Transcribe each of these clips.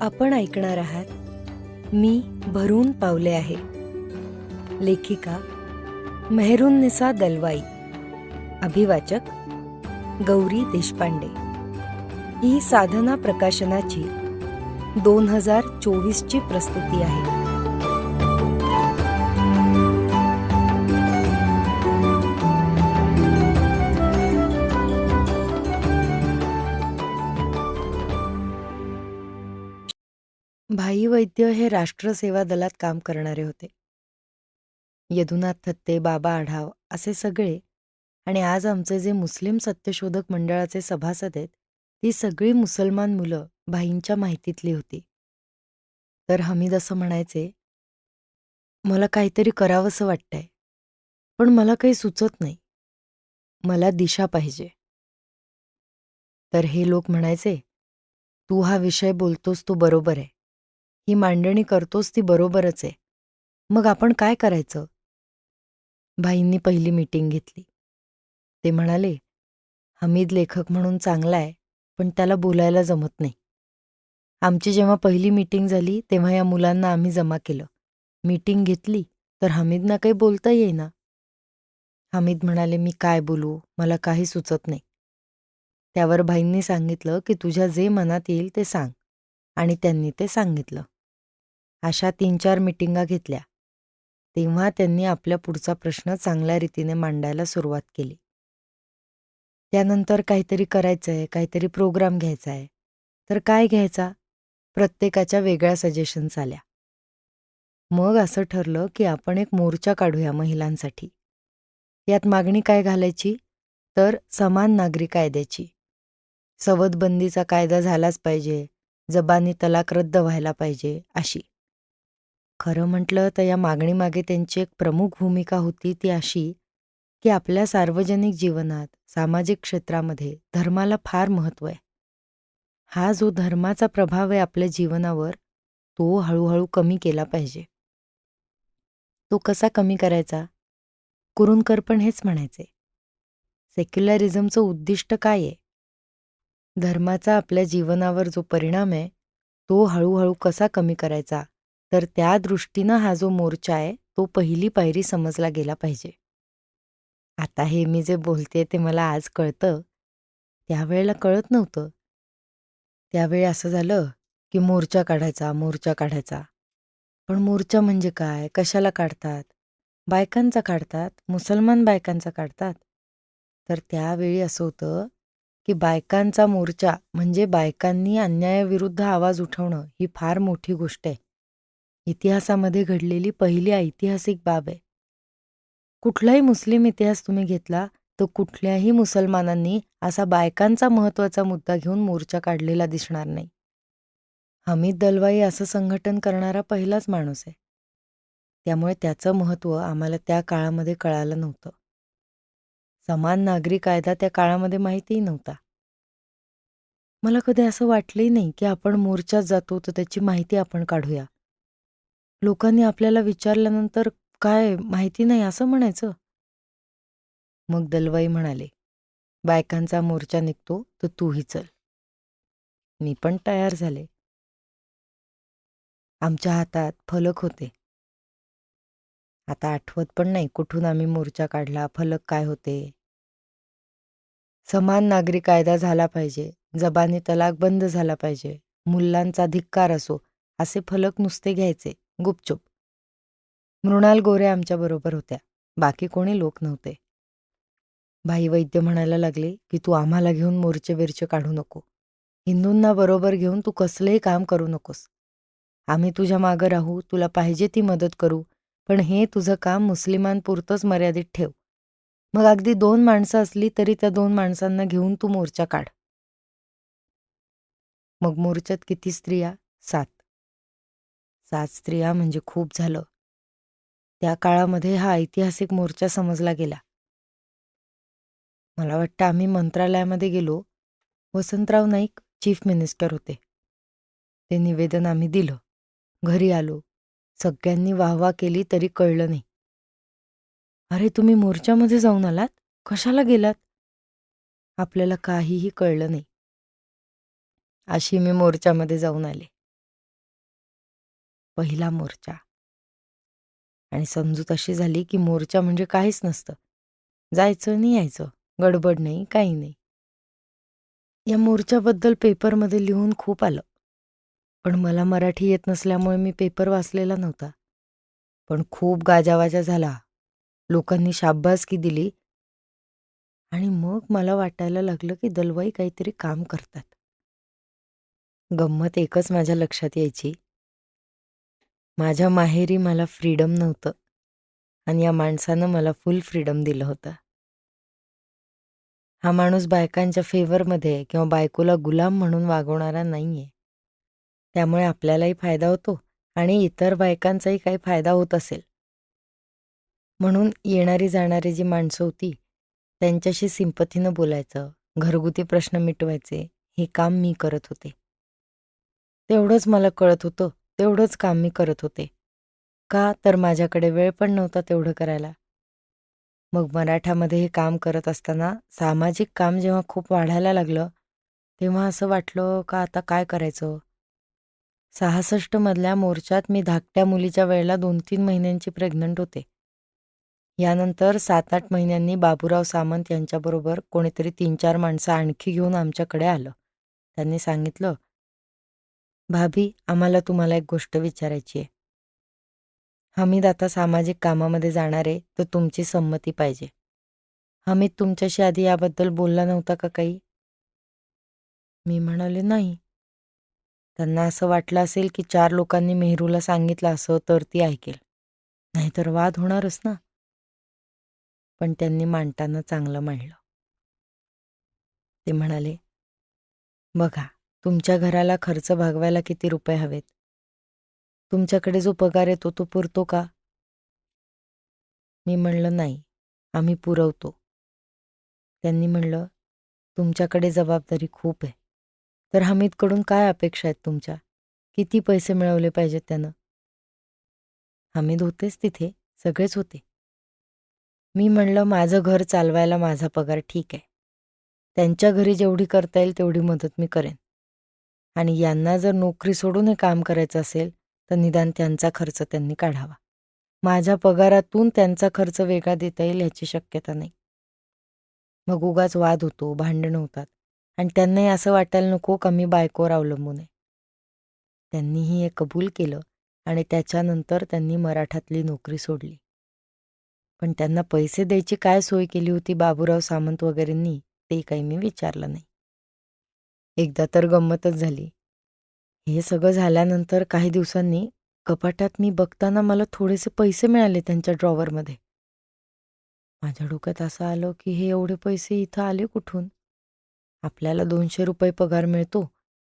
आपण ऐकणार आहात मी भरून पावले आहे. लेखिका मेहरुन्निसा दलवाई. अभिवाचक गौरी देशपांडे. ही साधना प्रकाशनाची दोन हजार चोवीसची प्रस्तुती आहे. वैद्य हे राष्ट्रसेवा दलात काम करणारे होते. यदुनाथ थत्ते बाबा आढाव असे सगळे आणि आज आमचे जे मुस्लिम सत्यशोधक मंडळाचे सभासद आहेत ती सगळी मुसलमान मुलं भाईंच्या माहितीतली होती. तर हमीद असं म्हणायचे मला काहीतरी करावंसं वाटतंय पण मला काही सुचत नाही. मला दिशा पाहिजे. तर हे लोक म्हणायचे तू हा विषय बोलतोस तो बरोबर आहे. ही मांडणी करतोस ती बरोबरच आहे. मग आपण काय करायचं? भाईंनी पहिली मीटिंग घेतली. ते म्हणाले हमीद लेखक म्हणून चांगला आहे पण त्याला बोलायला जमत नाही. आमची जेव्हा पहिली मीटिंग झाली तेव्हा या मुलांना आम्ही जमा केलं. मीटिंग घेतली तर हमीदना काही बोलता येईना. हमीद म्हणाले मी काय बोलू? मला काही सुचत नाही. त्यावर भाईंनी सांगितलं की तुझ्या जे मनात येईल ते सांग. आणि त्यांनी ते सांगितलं. अशा तीन चार मिटिंगा घेतल्या. तेव्हा त्यांनी आपल्या पुढचा प्रश्न चांगल्या रीतीने मांडायला सुरुवात केली. त्यानंतर काहीतरी करायचंय काहीतरी प्रोग्राम घ्यायचा आहे तर काय घ्यायचा? प्रत्येकाच्या वेगळ्या सजेशन्स आल्या. मग असं ठरलं की आपण एक मोर्चा काढूया महिलांसाठी. यात मागणी काय घालायची? तर समान नागरी कायद्याची. सवदबंदीचा कायदा झालाच पाहिजे. जबानी तलाक रद्द व्हायला पाहिजे अशी. खरं म्हटलं तर या मागणीमागे त्यांची एक प्रमुख भूमिका होती ती अशी की आपल्या सार्वजनिक जीवनात सामाजिक क्षेत्रामध्ये धर्माला फार महत्त्व आहे. हा जो धर्माचा प्रभाव आहे आपल्या जीवनावर तो हळूहळू कमी केला पाहिजे. तो कसा कमी करायचा? कुरुंकर पण हेच म्हणायचे. सेक्युलरिझमचं उद्दिष्ट काय आहे? धर्माचा आपल्या जीवनावर जो परिणाम आहे तो हळूहळू कसा कमी करायचा? तर त्या दृष्टीनं हा जो मोर्चा आहे तो पहिली पायरी समजला गेला पाहिजे. आता हे मी जे बोलते ते मला आज कळतं. त्यावेळेला कळत नव्हतं. त्यावेळी असं झालं की मोर्चा काढायचा मोर्चा काढायचा. पण मोर्चा म्हणजे काय? कशाला काढतात? बायकांचा काढतात? मुसलमान बायकांचा काढतात? तर त्यावेळी असं होतं की बायकांचा मोर्चा म्हणजे बायकांनी अन्यायाविरुद्ध आवाज उठवणं ही फार मोठी गोष्ट आहे. इतिहासामध्ये घडलेली पहिली ऐतिहासिक बाब आहे. कुठलाही मुस्लिम इतिहास तुम्ही घेतला तर कुठल्याही मुसलमानांनी असा बायकांचा महत्त्वाचा मुद्दा घेऊन मोर्चा काढलेला दिसणार नाही. हमीद दलवाई असं संघटन करणारा पहिलाच माणूस आहे. त्यामुळे त्याचं महत्त्व आम्हाला त्या काळामध्ये कळालं नव्हतं. समान नागरी कायदा त्या काळामध्ये माहितीही नव्हता. मला कधी असं वाटलंही नाही की आपण मोर्चात जातो तर त्याची माहिती आपण काढूया. लोकांनी आपल्याला विचारल्यानंतर काय माहिती नाही असं म्हणायचं. मग दलवाई म्हणाले बायकांचा मोर्चा निघतो तर तूही चल. मी पण तयार झाले. आमच्या हातात फलक होते. आता आठवत पण नाही कुठून आम्ही मोर्चा काढला फलक काय होते? समान नागरी कायदा झाला पाहिजे. जबानी तलाक बंद झाला पाहिजे. मुलांचा धिक्कार असो असे फलक नुसते घ्यायचे. गुपचूप. मृणाल गोरे आमच्याबरोबर होत्या. बाकी कोणी लोक नव्हते. भाई वैद्य म्हणायला लागले की तू आम्हाला घेऊन मोर्चे बिरचे काढू नको. हिंदूंना बरोबर घेऊन तू कसलंही काम करू नकोस. आम्ही तुझ्या मागं राहू तुला पाहिजे ती मदत करू पण हे तुझं काम मुस्लिमांपुरतंच मर्यादित ठेव. मग अगदी दोन माणसं असली तरी त्या दोन माणसांना घेऊन तू मोर्चा काढ. मग मोर्चात किती स्त्रिया? सात. सात स्त्रिया म्हणजे खूप झालं. त्या काळामध्ये हा ऐतिहासिक मोर्चा समजला गेला. मला वाटतं आम्ही मंत्रालयामध्ये गेलो. वसंतराव नाईक चीफ मिनिस्टर होते. ते निवेदन आम्ही दिलं. घरी आलो. सगळ्यांनी वाहवा केली तरी कळलं नाही. अरे तुम्ही मोर्चामध्ये जाऊन आलात? कशाला गेलात? आपल्याला काहीही कळलं नाही. अशी मी मोर्चामध्ये जाऊन आले. पहिला मोर्चा. आणि समजूत अशी झाली की मोर्चा म्हणजे काहीच नसतं. जायचं नाही यायचं. गडबड नाही काही नाही. या मोर्चाबद्दल पेपरमध्ये लिहून खूप आलं. पण मला मराठी येत नसल्यामुळे मी पेपर वाचलेला नव्हता. पण खूप गाजावाजा झाला. लोकांनी शाब्बासकी दिली. आणि मग मला वाटायला लागलं की दलवाई काहीतरी काम करतात. गंमत एकच माझ्या लक्षात यायची. माझ्या माहेरी मला फ्रीडम नव्हतं. आणि या माणसानं मला फुल फ्रीडम दिलं होतं. हा माणूस बायकांच्या फेवरमध्ये किंवा बायकोला गुलाम म्हणून वागवणारा नाहीये. त्यामुळे आपल्यालाही फायदा होतो आणि इतर बायकांचाही काही फायदा होत असेल. म्हणून येणारी जाणारी जी माणसं होती त्यांच्याशी सिंपथीनं बोलायचं घरगुती प्रश्न मिटवायचे हे काम मी करत होते. तेवढंच मला कळत होतं तेवढंच काम मी करत होते. का तर माझ्याकडे वेळ पण नव्हता तेवढं करायला. मग मराठामध्ये हे काम करत असताना सामाजिक काम जेव्हा खूप वाढायला लागलं तेव्हा असं वाटलं का आता काय करायचं? सहासष्टमधल्या मोर्चात मी धाकट्या मुलीच्या वेळेला दोन तीन महिन्यांची प्रेग्नंट होते. यानंतर सात आठ महिन्यांनी बाबूराव सामंत यांच्याबरोबर कोणीतरी तीन चार माणसं आणखी घेऊन आमच्याकडे आलं. त्यांनी सांगितलं भाभी आम्हाला तुम्हाला एक गोष्ट विचारायची आहे. हमीद आता सामाजिक कामामध्ये जाणार आहे तर तुमची संमती पाहिजे. हमीद तुमच्याशी आधी याबद्दल बोलला नव्हता का काही? मी म्हणाले नाही. त्यांना असं वाटलं असेल की चार लोकांनी मेहरूला सांगितलं असं तर ती ऐकेल. नाहीतर वाद होणारच ना. पण त्यांनी मांडताना चांगलं मांडलं. ते म्हणाले बघा तुमच्या घराला खर्च भागवायला किती रुपये हवेत? तुमच्याकडे जो पगार येतो तो पुरतो का? मी म्हणलं नाही आम्ही पुरवतो. त्यांनी म्हणलं तुमच्याकडे जबाबदारी खूप आहे. तर हमीदकडून काय अपेक्षा आहेत तुमच्या? किती पैसे मिळवले पाहिजेत त्यानं? हमीद होतेच तिथे सगळेच होते. मी म्हणलं माझं घर चालवायला माझा पगार ठीक आहे. त्यांच्या घरी जेवढी करता येईल तेवढी मदत मी करेन. आणि यांना जर नोकरी सोडून हे काम करायचं असेल तर निदान त्यांचा खर्च त्यांनी काढावा. माझ्या पगारातून त्यांचा खर्च वेगळा देता येईल याची शक्यता नाही. मग उगाच वाद होतो भांडणं होतात. आणि त्यांनाही असं वाटायला नको का मी बायकोवर अवलंबून आहे. त्यांनीही हे कबूल केलं आणि त्याच्यानंतर त्यांनी मराठातली नोकरी सोडली. पण त्यांना पैसे द्यायची काय सोय केली होती बाबूराव सामंत वगैरेंनी ते काही मी विचारलं नाही. एकदा तर गंमतच झाली. हे सगळं झाल्यानंतर काही दिवसांनी कपाटात मी बघताना मला थोडेसे पैसे मिळाले त्यांच्या ड्रॉवरमध्ये. माझ्या डोक्यात असं आलं की हे एवढे पैसे इथं आले कुठून? आपल्याला दोनशे रुपये पगार मिळतो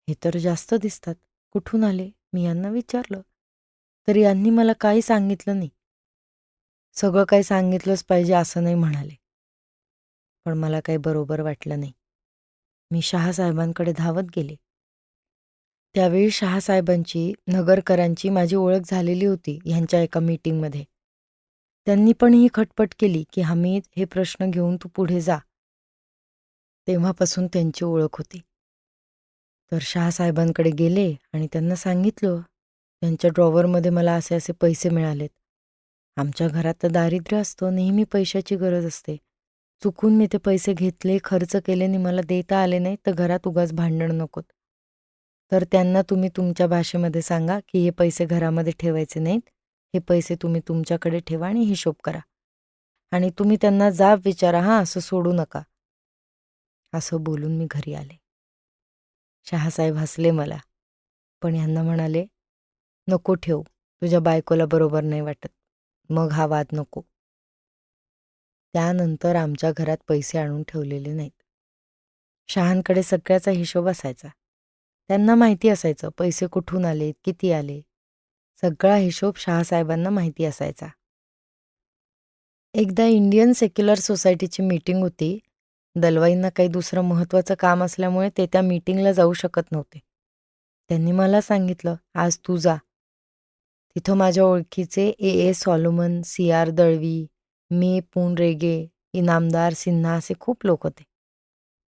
हे तर जास्त दिसतात. कुठून आले? मी यांना विचारलं. तर यांनी मला काही सांगितलं नाही. सगळं काही सांगितलंच पाहिजे असं नाही म्हणाले. पण मला काही बरोबर वाटलं नाही. मी शहासाहेबांकडे धावत गेले. त्यावेळी शहासाहेबांची नगरकरांची माझी ओळख झालेली होती ह्यांच्या एका मीटिंगमध्ये. त्यांनी पण ही खटपट केली की हमीद हे प्रश्न घेऊन तू पुढे जा. तेव्हापासून त्यांची ओळख होती. तर शहासाहेबांकडे गेले आणि त्यांना सांगितलं त्यांच्या ड्रॉवरमध्ये मला असे असे पैसे मिळालेत. आमच्या घरात तर दारिद्र्य असतो नेहमी पैशाची गरज असते. चुकून मी ते पैसे घेतले खर्च केले आणि मला देता आले नाही तर घरात उगाच भांडण नकोत. तर त्यांना तुम्ही तुमच्या भाषेमध्ये सांगा की हे पैसे घरामध्ये ठेवायचे नाहीत हे पैसे तुम्ही तुमच्याकडे ठेवा आणि हिशोब करा. आणि तुम्ही त्यांना जाब विचारा हां असं सोडू नका. असं बोलून मी घरी आले. शहासाहेब हसले मला. पण यांना म्हणाले नको ठेवू तुझ्या बायकोला बरोबर नाही वाटत. मग हा वाद नको. त्यानंतर आमच्या घरात पैसे आणून ठेवलेले नाहीत. शहांकडे सगळ्याचा हिशोब असायचा. त्यांना माहिती असायचं पैसे कुठून आले किती आले? सगळा हिशोब शहासाहेबांना माहिती असायचा. एकदा इंडियन सेक्युलर सोसायटीची मीटिंग होती. दलवाईंना काही दुसरं महत्त्वाचं काम असल्यामुळे ते त्या मीटिंगला जाऊ शकत नव्हते. त्यांनी मला सांगितलं आज तू जा. तिथं माझ्या ओळखीचे A. A. Solomon C. R. Dalvi मे पून रेगे इनामदार सिन्हा असे खूप लोक होते.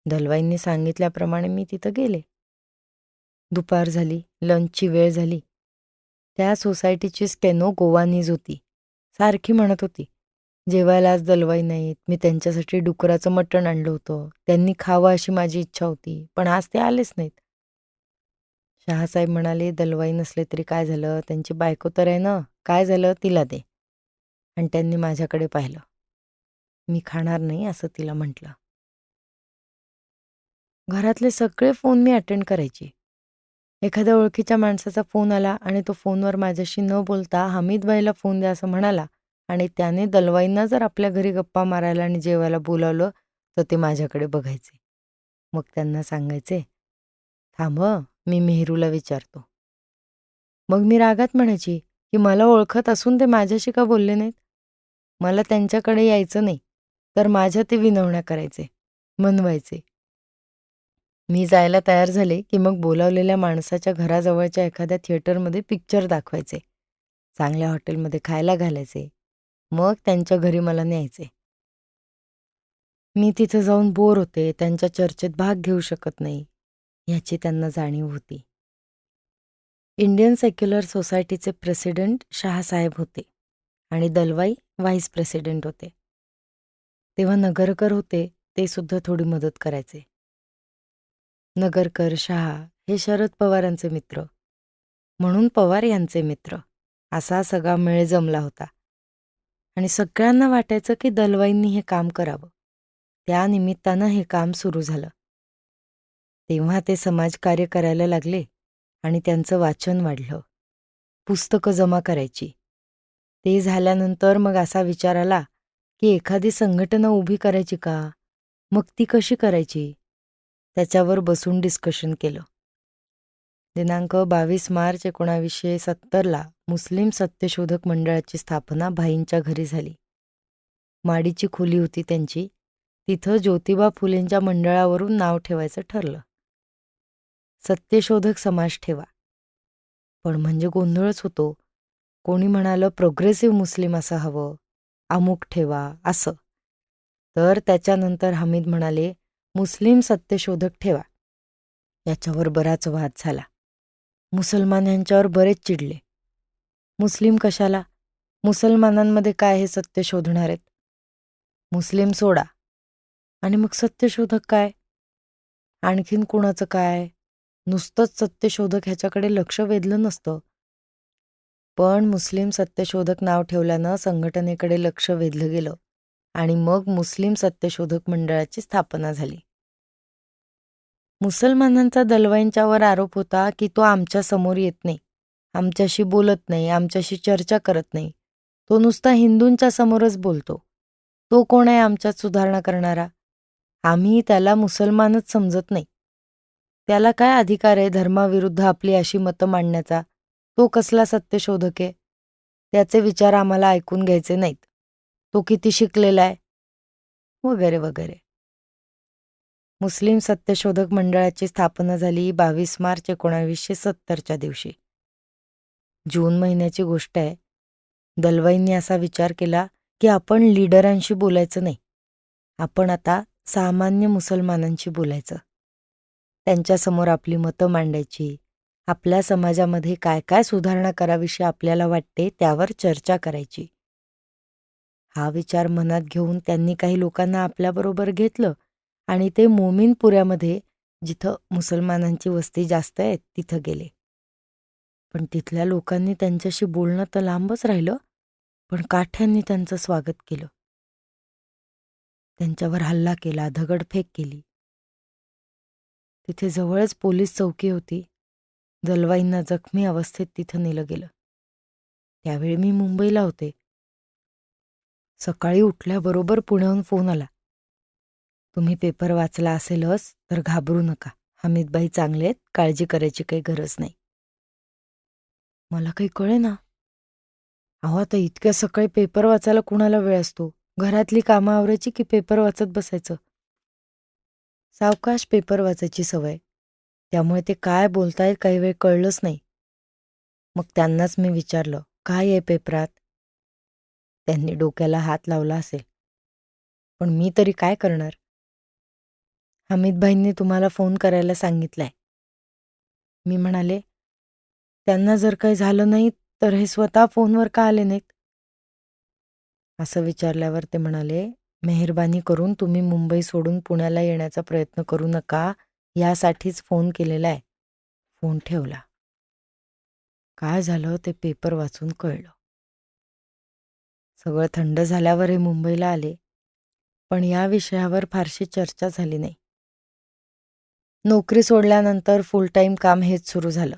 दलवाईंनी सांगितल्याप्रमाणे मी तिथं गेले. दुपार झाली लंचची वेळ झाली. त्या सोसायटीची स्टेनो गोवानीज होती. सारखी म्हणत होती जेवायला आज दलवाई नाहीत. मी त्यांच्यासाठी डुकराचं मटण आणलं होतं. त्यांनी खावं अशी माझी इच्छा होती पण आज ते आलेच नाहीत. शहासाहेब म्हणाले दलवाई नसले तरी काय झालं? त्यांची बायको तर आहे ना. काय झालं? तिला दे. आणि त्यांनी माझ्याकडे पाहिलं. मी खाणार नाही असं तिला म्हटलं. घरातले सगळे फोन मी अटेंड करायची. एखाद्या ओळखीच्या माणसाचा फोन आला आणि तो फोनवर माझ्याशी न बोलता हमीदबाईला फोन द्या असं म्हणाला आणि त्याने दलवाईंना जर आपल्या घरी गप्पा मारायला आणि जेवायला बोलावलं तर ते माझ्याकडे बघायचे. मग त्यांना सांगायचे थांब मी मेहरूला विचारतो. मग मी रागात म्हणायची की मला ओळखत असून ते माझ्याशी का बोलले नाहीत? मला त्यांच्याकडे यायचं नाही तर माझ्या ते विनवण्या करायचे मनवायचे. मी जायला तयार झाले की मग बोलावलेल्या माणसाच्या घराजवळच्या एखाद्या थिएटरमध्ये पिक्चर दाखवायचे चांगल्या हॉटेलमध्ये खायला घालायचे मग त्यांच्या घरी मला न्यायचे. मी तिथे जाऊन बोर होते त्यांच्या चर्चेत भाग घेऊ शकत नाही. याची त्यांना जाणीव होती. इंडियन सेक्युलर सोसायटीचे प्रेसिडेंट शहासाहेब होते आणि दलवाई व्हाईस प्रेसिडेंट होते. तेव्हा नगरकर होते ते सुद्धा थोडी मदत करायचे. नगरकर शहा हे शरद पवारांचे मित्र. म्हणून पवार यांचे मित्र. असा सगळा मेळ जमला होता. आणि सगळ्यांना वाटायचं की दलवाईंनी हे काम करावं. त्यानिमित्तानं हे काम सुरू झालं. तेव्हा ते समाजकार्य करायला लागले आणि त्यांचं वाचन वाढलं. पुस्तकं जमा करायची. ते झाल्यानंतर मग असा विचार आला की एखादी संघटना उभी करायची का? मग ती कशी करायची? त्याच्यावर बसून डिस्कशन केलं. दिनांक बावीस मार्च एकोणावीसशे सत्तरला मुस्लिम सत्यशोधक मंडळाची स्थापना भाईंच्या घरी झाली. माडीची खोली होती त्यांची. तिथं ज्योतिबा फुलेंच्या मंडळावरून नाव ठेवायचं ठरलं. सत्यशोधक समाज ठेवा. पण म्हणजे गोंधळच होतो. कोणी म्हणालं प्रोग्रेसिव्ह मुस्लिम असं हवं अमुक ठेवा असं. तर त्याच्यानंतर हमीद म्हणाले मुस्लिम सत्यशोधक ठेवा. याच्यावर बराच वाद झाला. मुसलमान यांच्यावर बरेच चिडले. मुस्लिम कशाला? मुसलमानांमध्ये काय हे सत्य शोधणार आहेत? मुस्लिम सोडा. आणि मग सत्यशोधक काय? आणखीन कुणाचं काय? नुसतंच सत्यशोधक ह्याच्याकडे लक्ष वेधलं नसतं. पण मुस्लिम सत्यशोधक नाव ठेवल्यानं संघटनेकडे लक्ष वेधलं गेलं आणि मग मुस्लिम सत्यशोधक मंडळाची स्थापना झाली. मुसलमानांचा दलवाईंच्यावर आरोप होता की तो आमच्यासमोर येत नाही आमच्याशी बोलत नाही आमच्याशी चर्चा करत नाही. तो नुसता हिंदूंच्या समोरच बोलतो. तो कोण आहे आमच्यात सुधारणा करणारा? आम्ही त्याला मुसलमानच समजत नाही. त्याला काय अधिकार आहे धर्माविरुद्ध आपली अशी मतं मांडण्याचा? तो कसला सत्यशोधक आहे? त्याचे विचार आम्हाला ऐकून घ्यायचे नाहीत. तो किती शिकलेला आहे? वगैरे वगैरे. मुस्लिम सत्यशोधक मंडळाची स्थापना झाली बावीस मार्च एकोणावीसशे सत्तरच्या दिवशी. जून महिन्याची गोष्ट आहे. दलवाईंनी असा विचार केला की आपण लीडरांशी बोलायचं नाही. आपण आता सामान्य मुसलमानांशी बोलायचं. त्यांच्यासमोर आपली मतं मांडायची. आपल्या समाजामध्ये काय काय सुधारणा करावीशी आपल्याला वाटते त्यावर चर्चा करायची. हा विचार मनात घेऊन त्यांनी काही लोकांना आपल्याबरोबर घेतलं आणि ते मोमीनपुऱ्यामध्ये जिथं मुसलमानांची वस्ती जास्त आहे तिथं गेले. पण तिथल्या लोकांनी त्यांच्याशी बोलणं तर लांबच राहिलं पण काठ्यांनी त्यांचं स्वागत केलं. त्यांच्यावर हल्ला केला दगडफेक केली. तिथे जवळच पोलीस चौकी होती. दलवाईंना जखमी अवस्थेत तिथं नेलं गेलं. त्यावेळी मी मुंबईला होते. सकाळी उठल्याबरोबर पुण्याहून फोन आला. तुम्ही पेपर वाचला असेलच तर घाबरू नका. हमीदबाई चांगले आहेत काळजी करायची काही गरज नाही. मला काही कळे ना अहो आता इतक्या सकाळी पेपर वाचायला कुणाला वेळ असतो? घरातली कामं आवरायची की पेपर वाचत बसायचं? सावकाश पेपर वाचायची सवय. त्यामुळे ते काय बोलतायत काही वेळ कळलंच नाही. मग त्यांनाच मी विचारलं काय आहे पेपरात? त्यांनी डोक्याला हात लावला असेल. पण मी तरी काय करणार? हमीदभाईंनी तुम्हाला फोन करायला सांगितलंय. मी म्हणाले त्यांना जर काही झालं नाही तर हे स्वतः फोनवर का आले नाहीत? असं विचारल्यावर ते म्हणाले मेहरबानी करून तुम्ही मुंबई सोडून पुण्याला येण्याचा प्रयत्न करू नका. यासाठीच फोन केलेला आहे. फोन ठेवला. काय झालं ते पेपर वाचून कळलं. सगळं थंड झाल्यावर हे मुंबईला आले. पण या विषयावर फारशी चर्चा झाली नाही. नोकरी सोडल्यानंतर फुल टाईम काम हेच सुरू झालं.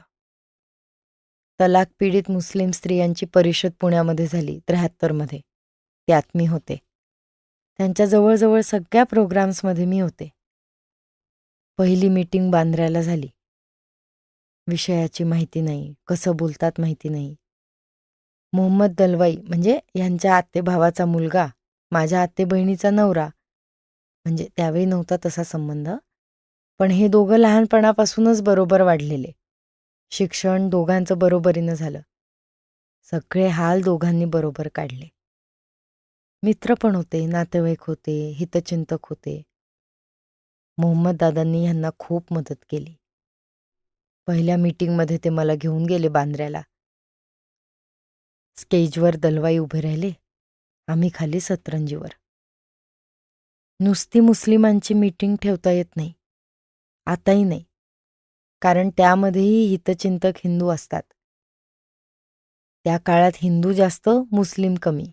तलाक पीडित मुस्लिम स्त्रियांची परिषद पुण्यामध्ये झाली त्र्याहत्तरमध्ये. त्यात मी होते. त्यांच्या जवळजवळ सगळ्या प्रोग्राम्समध्ये मी होते. पहिली मीटिंग बांद्र्याला झाली. विषयाची माहिती नाही कसं बोलतात माहिती नाही. मोहम्मद दलवाई म्हणजे यांच्या आत्ते भावाचा मुलगा माझ्या आत्ते बहिणीचा नवरा म्हणजे त्यावेळी नव्हता तसा संबंध पण हे दोघं लहानपणापासूनच बरोबर वाढलेले. शिक्षण दोघांचं बरोबरीनं झालं. सगळे हाल दोघांनी बरोबर काढले. मित्र पण होते नातेवाईक होते हितचिंतक होते. मोहम्मद दादांनी ह्यांना खूप मदत केली. पहिल्या मीटिंगमध्ये ते मला घेऊन गेले बांद्र्याला. स्टेजवर दलवाई उभे राहिले. आम्ही खाली सतरंजीवर. नुसती मुस्लिमांची मीटिंग ठेवता येत नाही. आताही नाही. कारण त्यामध्येही हितचिंतक हिंदू असतात. त्या काळात हिंदू जास्त मुस्लिम कमी.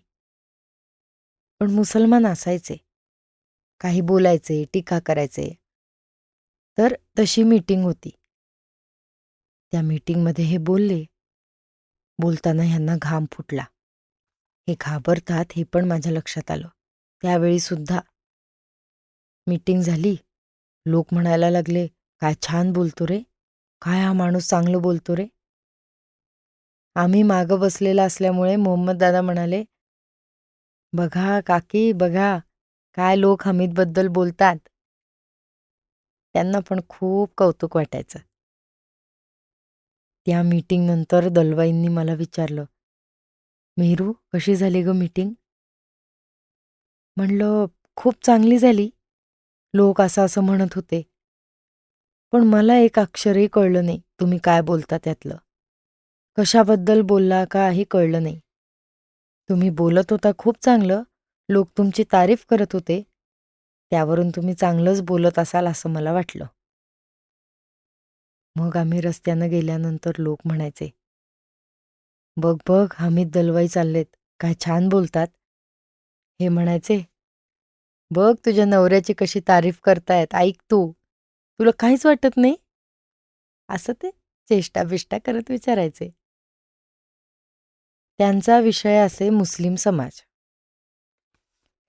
पण मुसलमान असायचे. काही बोलायचे टीका करायचे. तर तशी मीटिंग होती. त्या मीटिंगमध्ये हे बोलले. बोलताना ह्यांना घाम फुटला. हे घाबरतात हे पण माझ्या लक्षात आलं. त्यावेळी सुद्धा मीटिंग झाली. लोक म्हणायला लागले काय छान बोलतो रे. काय हा माणूस चांगलं बोलतो रे. आम्ही मागं बसलेला असल्यामुळे मोहम्मद दादा म्हणाले बघा काकी बघा. काय लोक हमीदबद्दल बोलतात. त्यांना पण खूप कौतुक वाटायचं. त्या मीटिंग नंतर दलवाईंनी मला विचारलं मेहरू कशी झाली ग मीटिंग म्हणलं खूप चांगली झाली. लोक असं असं म्हणत होते. पण मला एक अक्षरही कळलं नाही तुम्ही काय बोलता त्यातलं. कशाबद्दल बोलला का हे कळलं नाही. तुम्ही बोलत होता खूप चांगलं. लोक तुमची तारीफ करत होते. त्यावरून तुम्ही चांगलंच बोलत असाल असं मला वाटलं. मग आम्ही रस्त्यानं गेल्यानंतर लोक म्हणायचे बघ बघ हमीद दलवाई चाललेत. काय छान बोलतात. हे म्हणायचे बघ तुझ्या नवऱ्याची कशी तारीफ करतायत. ऐक तू. तुला काहीच वाटत नाही? असं ते चेष्टा बिष्टा करत विचारायचे. त्यांचा विषय असे मुस्लिम समाज.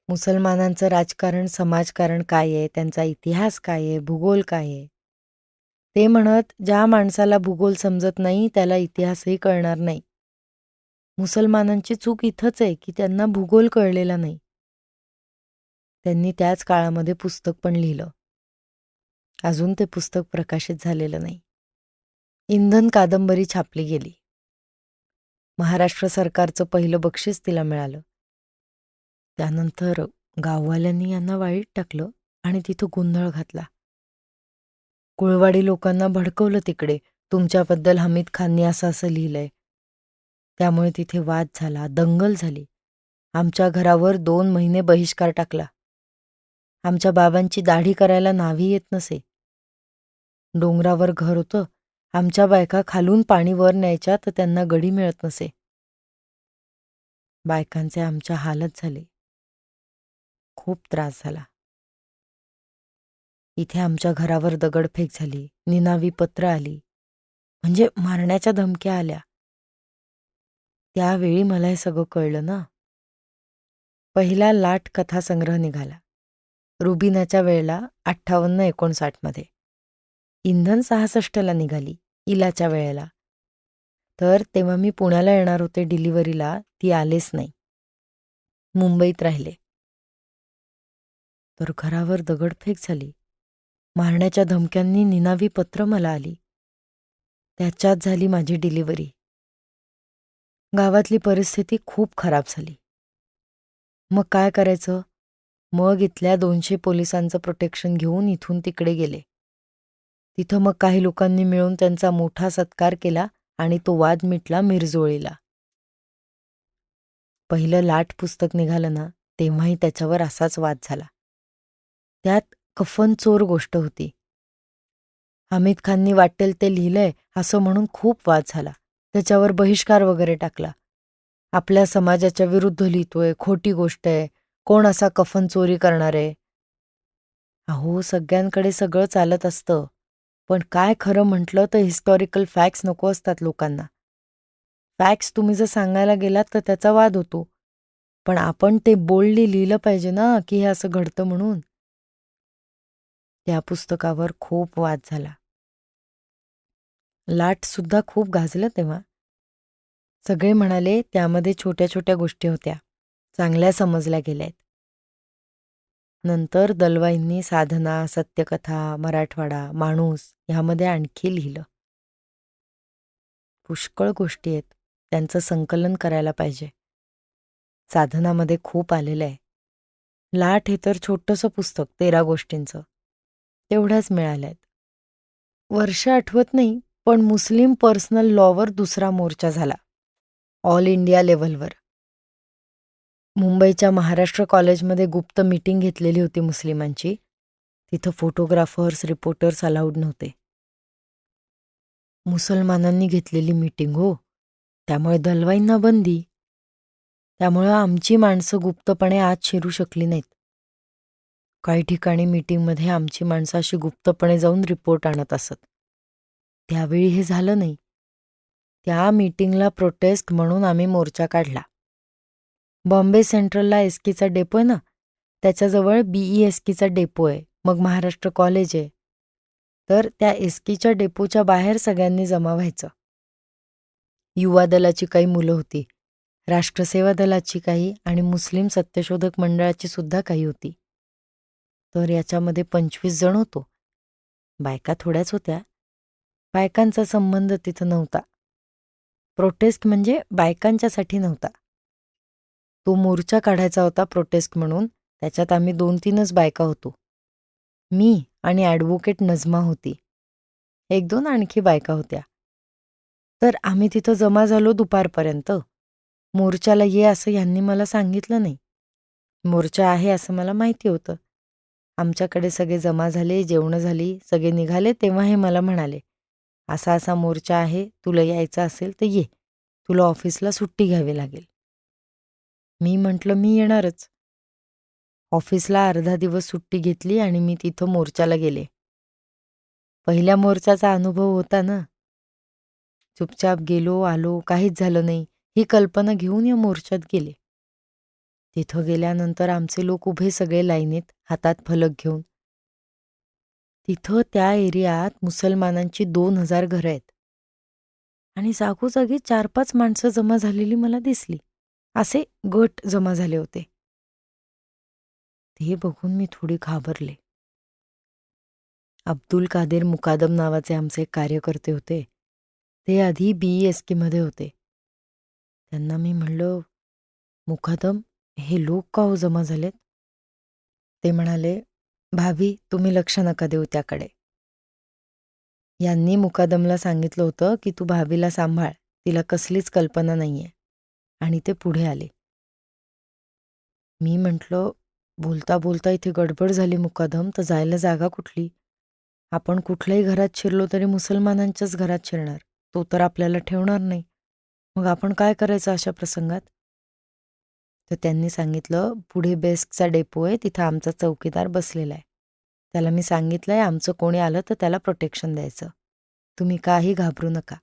मुसलमानांचं राजकारण समाजकारण काय आहे? त्यांचा इतिहास काय आहे? भूगोल काय आहे? ते म्हणत ज्या माणसाला भूगोल समजत नाही त्याला इतिहासही कळणार नाही. मुसलमानांची चूक इथंच आहे की त्यांना भूगोल कळलेला नाही. त्यांनी त्याच काळामध्ये पुस्तक पण लिहिलं. अजून ते पुस्तक प्रकाशित झालेलं नाही. इंधन कादंबरी छापली गेली. महाराष्ट्र सरकारचं पहिलं बक्षीस तिला मिळालं. त्यानंतर गाववाल्यांनी यांना वाईट टाकलं आणि तिथं गोंधळ घातला. कुळवाडी लोकांना भडकवलं तिकडे तुमच्याबद्दल हमीद खाननी असं असं लिहिलंय. त्यामुळे तिथे वाद झाला दंगल झाली. आमच्या घरावर दोन महिने बहिष्कार टाकला. आमच्या बाबांची दाढी करायला नावी येत नसे. डोंगरावर घर होतं आमच्या बायका खालून पाणी वर न्यायच्या तर त्यांना गडी मिळत नसे. बायकांचे आमच्या हालत झाले. खूप त्रास झाला. इथे आमच्या घरावर दगडफेक झाली निनावी पत्र आली म्हणजे मारण्याच्या धमक्या आल्या. त्यावेळी मला हे सगळं कळलं ना. पहिला लाट कथासंग्रह निघाला. रुबिनाच्या वेळेला अठ्ठावन्न एकोणसाठमध्ये इंधन सहासष्टला निघाली इलाच्या वेळेला. तर तेव्हा मी पुण्याला येणार होते डिलिव्हरीला ती आलेच नाही. मुंबईत राहिले. तर घरावर दगडफेक झाली. मारण्याच्या धमक्यांनी निनावी पत्र मला आली. त्याच्यात झाली माझी डिलिव्हरी. गावातली परिस्थिती खूप खराब झाली. मग काय करायचं? मग इथल्या दोनशे पोलिसांचं प्रोटेक्शन घेऊन इथून तिकडे गेले. तिथं मग काही लोकांनी मिळून त्यांचा मोठा सत्कार केला आणि तो वाद मिटला मिरजोळीला. पहिलं लाट पुस्तक निघालं ना तेव्हाही त्याच्यावर असाच वाद झाला. त्यात कफन चोर गोष्ट होती. हमीद खाननी वाटेल ते लिहिलंय असं म्हणून खूप वाद झाला. त्याच्यावर बहिष्कार वगैरे टाकला. आपल्या समाजाच्या विरुद्ध लिहितोय खोटी गोष्ट आहे कोण असा कफन चोरी करणार? आहे अहो सगळ्यांकडे सगळं चालत असतं. पण काय खरं म्हटलं तर हिस्टॉरिकल फॅक्ट्स नको असतात लोकांना. फॅक्ट्स तुम्ही जर सांगायला गेलात तर त्याचा वाद होतो. पण आपण ते बोल्डली लिहिलं पाहिजे ना की हे असं घडतं म्हणून. त्या पुस्तकावर खूप वाद झाला. लाटसुद्धा खूप गाजलं तेव्हा. सगळे म्हणाले त्यामध्ये छोट्या छोट्या गोष्टी होत्या. चांगल्या समजल्या गेल्यात. नंतर दलवाईंनी साधना सत्यकथा मराठवाडा माणूस ह्यामध्ये आणखी लिहिलं. पुष्कळ गोष्टी आहेत. त्यांचं संकलन करायला पाहिजे. साधनामध्ये खूप आलेलं आहे. लाट हे तर छोटंसं पुस्तक तेरा गोष्टींचं. तेवढ्याच मिळाल्या आहेत. वर्ष आठवत नाही पण मुस्लिम पर्सनल लॉवर दुसरा मोर्चा झाला. ऑल इंडिया लेव्हलवर. मुंबईच्या महाराष्ट्र कॉलेजमध्ये गुप्त मीटिंग घेतलेली होती मुस्लिमांची. तिथं फोटोग्राफर्स रिपोर्टर्स अलाउड नव्हते. मुसलमानांनी घेतलेली मीटिंग हो. त्यामुळे दलवाईंना बंदी. त्यामुळं आमची माणसं गुप्तपणे आत शिरू शकली नाहीत. काही ठिकाणी मीटिंगमध्ये आमची माणसं अशी गुप्तपणे जाऊन रिपोर्ट आणत असत. त्यावेळी हे झालं नाही. त्या मीटिंगला प्रोटेस्ट म्हणून आम्ही मोर्चा काढला. बॉम्बे सेंट्रलला एसकीचा डेपो आहे ना? त्याच्याजवळ बीई एसकीचा डेपो आहे मग महाराष्ट्र कॉलेज आहे. तर त्या एसकीच्या डेपोच्या बाहेर सगळ्यांनी जमा व्हायचं. युवा दलाची काही मुलं होती. राष्ट्रसेवा दलाची काही आणि मुस्लिम सत्यशोधक मंडळाची सुद्धा काही होती. तर याच्यामध्ये पंचवीस जण होतो. बायका थोड्याच होत्या. बायकांचा संबंध तिथं नव्हता. प्रोटेस्ट म्हणजे बायकांच्यासाठी नव्हता. तो मोर्चा काढायचा होता प्रोटेस्ट म्हणून. त्याच्यात आम्ही दोन तीनच बायका होतो. मी आणि ॲडव्होकेट नजमा होती. एक दोन आणखी बायका होत्या. तर आम्ही तिथं जमा झालो दुपारपर्यंत. मोर्चाला ये असं यांनी मला सांगितलं नाही. मोर्चा आहे असं मला माहिती होतं. आमच्याकडे सगळे जमा झाले जेवणं झाली सगळे निघाले तेव्हा हे मला म्हणाले असा असा मोर्चा आहे तुला यायचं असेल तर ये. तुला ऑफिसला सुट्टी घ्यावी लागेल. मी म्हटलं मी येणारच. ऑफिसला अर्धा दिवस सुट्टी घेतली आणि मी तिथं मोर्चाला गेले. पहिल्या मोर्चाचा अनुभव होता ना. चुपचाप गेलो आलो काहीच झालं नाही. ही कल्पना घेऊन या मोर्चात गेले. तिथं गेल्यानंतर आमचे लोक उभे सगळे लाईनीत हातात फलक घेऊन. तिथं त्या एरियात मुसलमानांची दोन हजार घरं आहेत. आणि जागोजागी चार पाच माणसं जमा झालेली मला दिसली. असे गट जमा झाले होते. ते बघून मी थोडी घाबरले. अब्दुल कादेर मुकादम नावाचे आमचे कार्यकर्ते होते. ते आधी बी एसमध्ये होते. त्यांना मी म्हणलं मुकादम हे लोक का हो जमा झालेत? ते म्हणाले भाभी तुम्ही लक्ष नका देऊ त्याकडे. यांनी मुकादमला सांगितलं होतं की तू भाभीला सांभाळ तिला कसलीच कल्पना नाहीये. आणि ते पुढे आले. मी म्हटलं बोलता बोलता इथे गडबड झाली मुकादम तर जायला जागा कुठली? आपण कुठल्याही घरात शिरलो तरी मुसलमानांच्याच घरात शिरणार. तो तर आपल्याला ठेवणार नाही. मग आपण काय करायचं अशा प्रसंगात? तर त्यांनी सांगितलं पुढे बेस्टचा डेपो आहे तिथं आमचा चौकीदार बसलेला आहे. त्याला मी सांगितलं आहे आमचं कोणी आलं तर त्याला प्रोटेक्शन द्यायचं. तुम्ही काही घाबरू नका.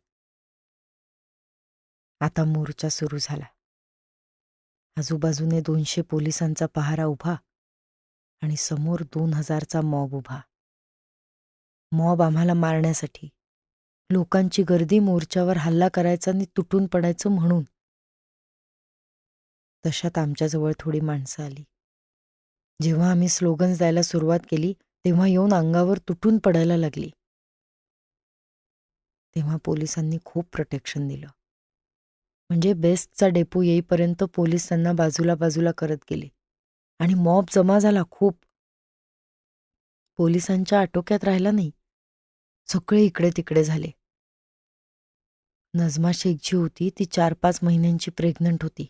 आता मोर्चा सुरू झाला. आजूबाजूने दोनशे पोलिसांचा पहारा उभा आणि समोर दोन हजारचा मॉब उभा. मॉब आम्हाला मारण्यासाठी लोकांची गर्दी मोर्चावर हल्ला करायचा आणि तुटून पडायचं म्हणून. तशात आमच्याजवळ थोडी माणसं आली. जेव्हा आम्ही स्लोगन्स द्यायला सुरुवात केली तेव्हा येऊन अंगावर तुटून पडायला लागली. तेव्हा पोलिसांनी खूप प्रोटेक्शन दिलं. म्हणजे बेस्टचा डेपो येईपर्यंत पोलीस त्यांना बाजूला बाजूला करत गेले. आणि मॉब जमा झाला खूप. पोलिसांच्या आटोक्यात राहिला नाही. सगळे इकडे तिकडे झाले. नजमा शेख जी होती ती चार पाच महिन्यांची प्रेग्नंट होती.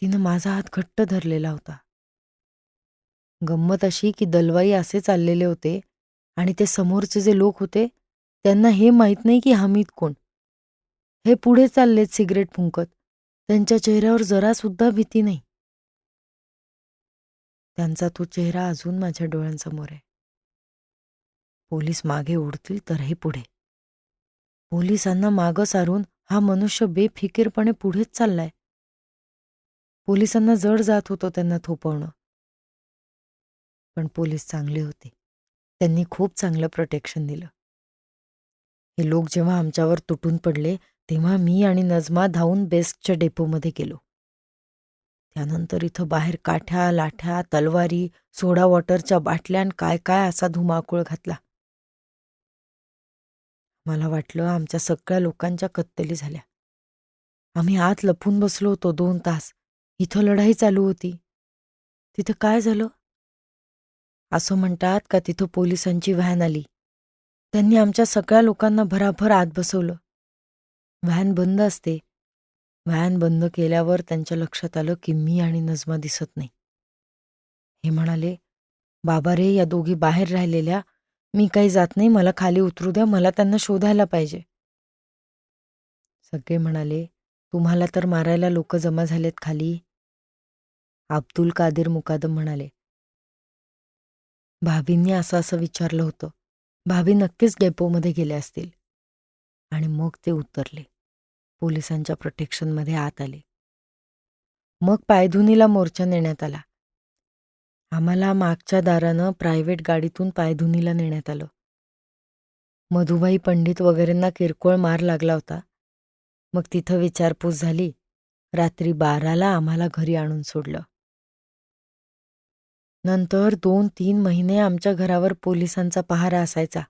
तिनं माझा हात घट्ट धरलेला होता. गंमत अशी की दलवाई असे चाललेले होते आणि ते समोरचे जे लोक होते त्यांना हे माहीत नाही की हमीद कोण. हे पुढे चाललेत सिगरेट फुंकत. त्यांच्या चेहऱ्यावर जरा सुद्धा भीती नाही. त्यांचा तो चेहरा अजून माझ्या डोळ्यांसमोर आहे. पोलीस मागे ओढतील तरही पुढे. पोलिसांना मागं सारून हा मनुष्य बेफिकीरपणे पुढेच चाललाय. पोलिसांना जड जात होतं त्यांना थोपवणं. पण पोलीस चांगले होते. त्यांनी खूप चांगलं प्रोटेक्शन दिलं. हे लोक जेव्हा आमच्यावर तुटून पडले तेव्हा मी आणि नजमा धावून बेस्टच्या डेपोमध्ये गेलो. त्यानंतर इथं बाहेर काठ्या लाठ्या तलवारी सोडा वॉटरच्या बाटल्या काय काय असा धुमाकूळ घातला. मला वाटलं आमच्या सगळ्या लोकांच्या कत्तली झाल्या. आम्ही आत लपून बसलो होतो दोन तास. इथं लढाई चालू होती. तिथं काय झालं? असं म्हणतात का तिथं पोलिसांची व्हॅन आली? त्यांनी आमच्या सगळ्या लोकांना भराभर आत बसवलं. व्हॅन बंद असते. व्हॅन बंद केल्यावर त्यांच्या लक्षात आलं की मी आणि नजमा दिसत नाही. हे म्हणाले बाबा रे या दोघी बाहेर राहिलेल्या. मी काही जात नाही. मला खाली उतरू द्या. मला त्यांना शोधायला पाहिजे. सगळे म्हणाले तुम्हाला तर मारायला लोक जमा झालेत खाली. अब्दुल कादिर मुकादम म्हणाले भाभींनी असं असं विचारलं होतं. भाभी नक्कीच डेपोमध्ये गेले असतील. आणि मग ते उतरले. पोलिसांच्या प्रोटेक्शनमध्ये आत आले. मग पायधुनीला मोर्चा नेण्यात आला. आम्हाला मागच्या दारानं प्रायव्हेट गाडीतून पायधुनीला नेण्यात आलं. मधुबाई पंडित वगैरेंना किरकोळ मार लागला होता. मग तिथं विचारपूस झाली. रात्री बाराला आम्हाला घरी आणून सोडलं. नंतर दोन तीन महिने आमच्या घरावर पोलिसांचा पहारा असायचा.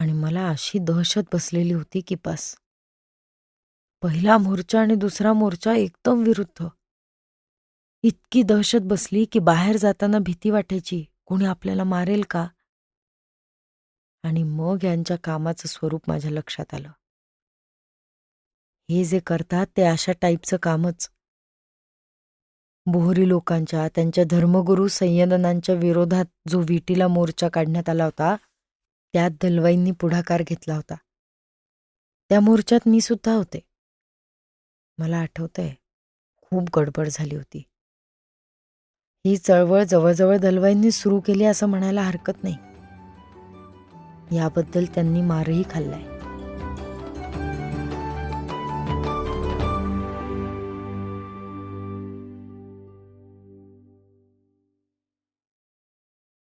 आणि मला अशी दहशत बसलेली होती की बस. पहिला मोर्चा आणि दुसरा मोर्चा एकदम विरुद्ध. इतकी दहशत बसली की बाहेर जाताना भीती वाटायची कोणी आपल्याला मारेल का? आणि मग यांच्या कामाचं स्वरूप माझ्या लक्षात आलं. हे जे करतात ते अशा टाईपचं कामच. बोहरी लोकांच्या त्यांच्या धर्मगुरू संयदनांच्या विरोधात जो विटीला मोर्चा काढण्यात आला होता त्यात दलवाईंनी पुढाकार घेतला होता. त्या मोर्चात मी सुद्धा होते. मला आठवतंय खूप गडबड झाली होती. ही चळवळ जवळजवळ दलवाईंनी सुरू केली असं म्हणायला हरकत नाही. याबद्दल त्यांनी मारही खाल्लाय.